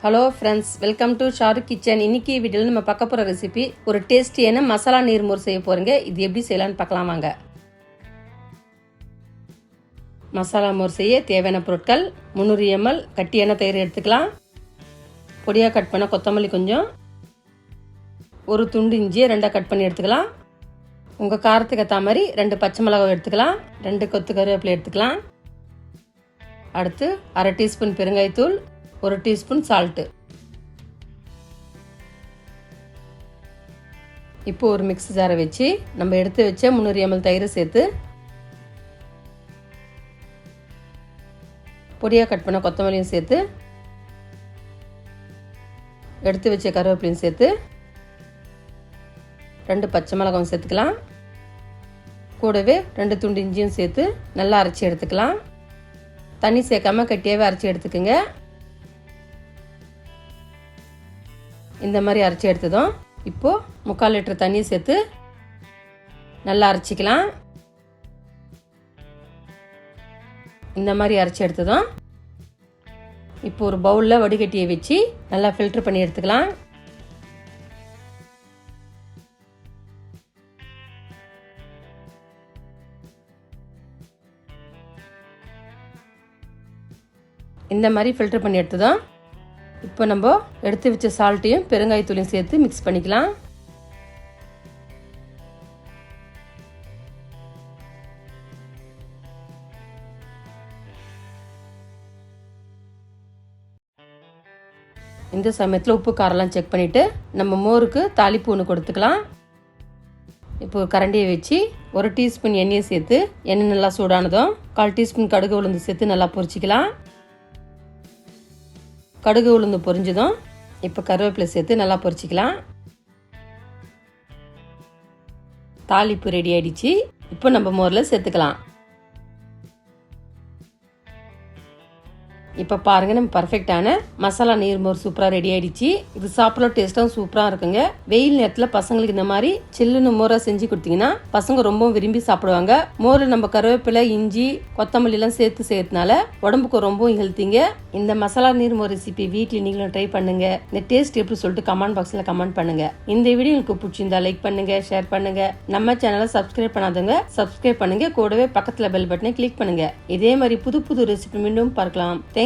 Hello friends welcome to Shahrukh kitchen இன்னைக்கு வீடியோவில் நம்ம பார்க்க போகிற ரெசிபி ஒரு டேஸ்டியான மசாலா நீர்மோர் செய்ய போகிறீங்க இது எப்படி செய்யலாம்னு பார்க்கலாம் வாங்க. மசாலா மோர் செய்ய தேவையான பொருட்கள் முந்நூறு எம்எல் கட்டியான தயிர் எடுத்துக்கலாம். பொடியாக கட் பண்ண கொத்தமல்லி கொஞ்சம். ஒரு துண்டு இஞ்சியை ரெண்டாக கட் பண்ணி எடுத்துக்கலாம். உங்கள் காரத்துக்கு ஏற்ற மாதிரி ரெண்டு பச்சை மிளகாய் எடுத்துக்கலாம். ரெண்டு கொத்து கருவேப்பிலை எடுத்துக்கலாம். அடுத்து அரை டீஸ்பூன் பெருங்காயத்தூள். ஒரு டீஸ்பூன் சால்ட்டு இப்போ ஒரு மிக்ஸி ஜாரை வச்சு நம்ம எடுத்து வச்ச முந்நூறு எம்எல் தயிர் சேர்த்து பொடியாக கட் பண்ண கொத்தமல்லியும் சேர்த்து எடுத்து வச்ச கருவேப்பிலையும் சேர்த்து ரெண்டு பச்சை மிளகாவும் சேர்த்துக்கலாம். கூடவே ரெண்டு துண்டு இஞ்சியும் சேர்த்து நல்லா அரைச்சி எடுத்துக்கலாம். தண்ணி சேர்க்காம கட்டியாகவே அரைச்சி எடுத்துக்கோங்க. இந்த மாதிரி அரைச்சி எடுத்ததும் இப்போது முக்கால் லிட்டர் தண்ணி சேர்த்து நல்லா அரைச்சிக்கலாம். இந்த மாதிரி அரைச்சி எடுத்ததும் இப்போ ஒரு பவுலில் வடிகட்டியை வச்சு நல்லா ஃபில்டர் பண்ணி எடுத்துக்கலாம். இந்த மாதிரி ஃபில்டர் பண்ணி எடுத்ததும் இப்போ நம்ம எடுத்து வச்ச சால்ட்டையும் பெருங்காயத்தூளையும் சேர்த்து மிக்ஸ் பண்ணிக்கலாம். இந்த சமயத்தில் உப்பு காரெல்லாம் செக் பண்ணிவிட்டு நம்ம மோருக்கு தாளிப்பு ஒன்று கொடுத்துக்கலாம். இப்போ ஒரு கரண்டியை வச்சு ஒரு டீஸ்பூன் எண்ணெயை சேர்த்து எண்ணெய் நல்லா சூடானதும் கால் டீஸ்பூன் கடுகு உளுந்து சேர்த்து நல்லா பொரிச்சிக்கலாம். கடுகு உளுந்து பொரிஞ்சதும். இப்போ கருவேப்பிலை சேர்த்து நல்லா பொரிச்சிக்கலாம். தாளிப்பு ரெடி ஆயிடுச்சு. இப்போ நம்ம மோரில் சேர்த்துக்கலாம். இப்போ பாருங்க நம்ம பர்ஃபெக்டான மசாலா நீர் மோர் சூப்பராக ரெடி ஆயிடுச்சு. இது சாப்பிட டேஸ்ட்டும் சூப்பராக இருக்குங்க. வெயில் நேரத்தில் பசங்களுக்கு இந்த மாதிரி சில்லுன்னு மோரை செஞ்சு கொடுத்தீங்கன்னா பசங்க ரொம்ப விரும்பி சாப்பிடுவாங்க. மோர் நம்ம கருவேப்பிலை இஞ்சி கொத்தமல்லிலாம் சேர்த்து செய்யறதுனால உடம்புக்கு ரொம்பவும் ஹெல்த்திங்க இந்த மசாலா நீர்மோர் ரெசிபி வீட்டில் நீங்களும் ட்ரை பண்ணுங்க. இந்த டேஸ்ட் எப்படி சொல்லிட்டு கமெண்ட் பாக்ஸில் கமெண்ட் பண்ணுங்க. இந்த வீடியோ உங்களுக்கு பிடிச்சிருந்தா லைக் பண்ணுங்க ஷேர் பண்ணுங்க. நம்ம சேனலை சப்ஸ்கிரைப் பண்ணாதவங்க சப்ஸ்கிரைப் பண்ணுங்க. கூடவே பக்கத்தில் பெல் பட்டனை கிளிக் பண்ணுங்க. இதே மாதிரி புது புது ரெசிபி மீண்டும் பார்க்கலாம். தேங்க்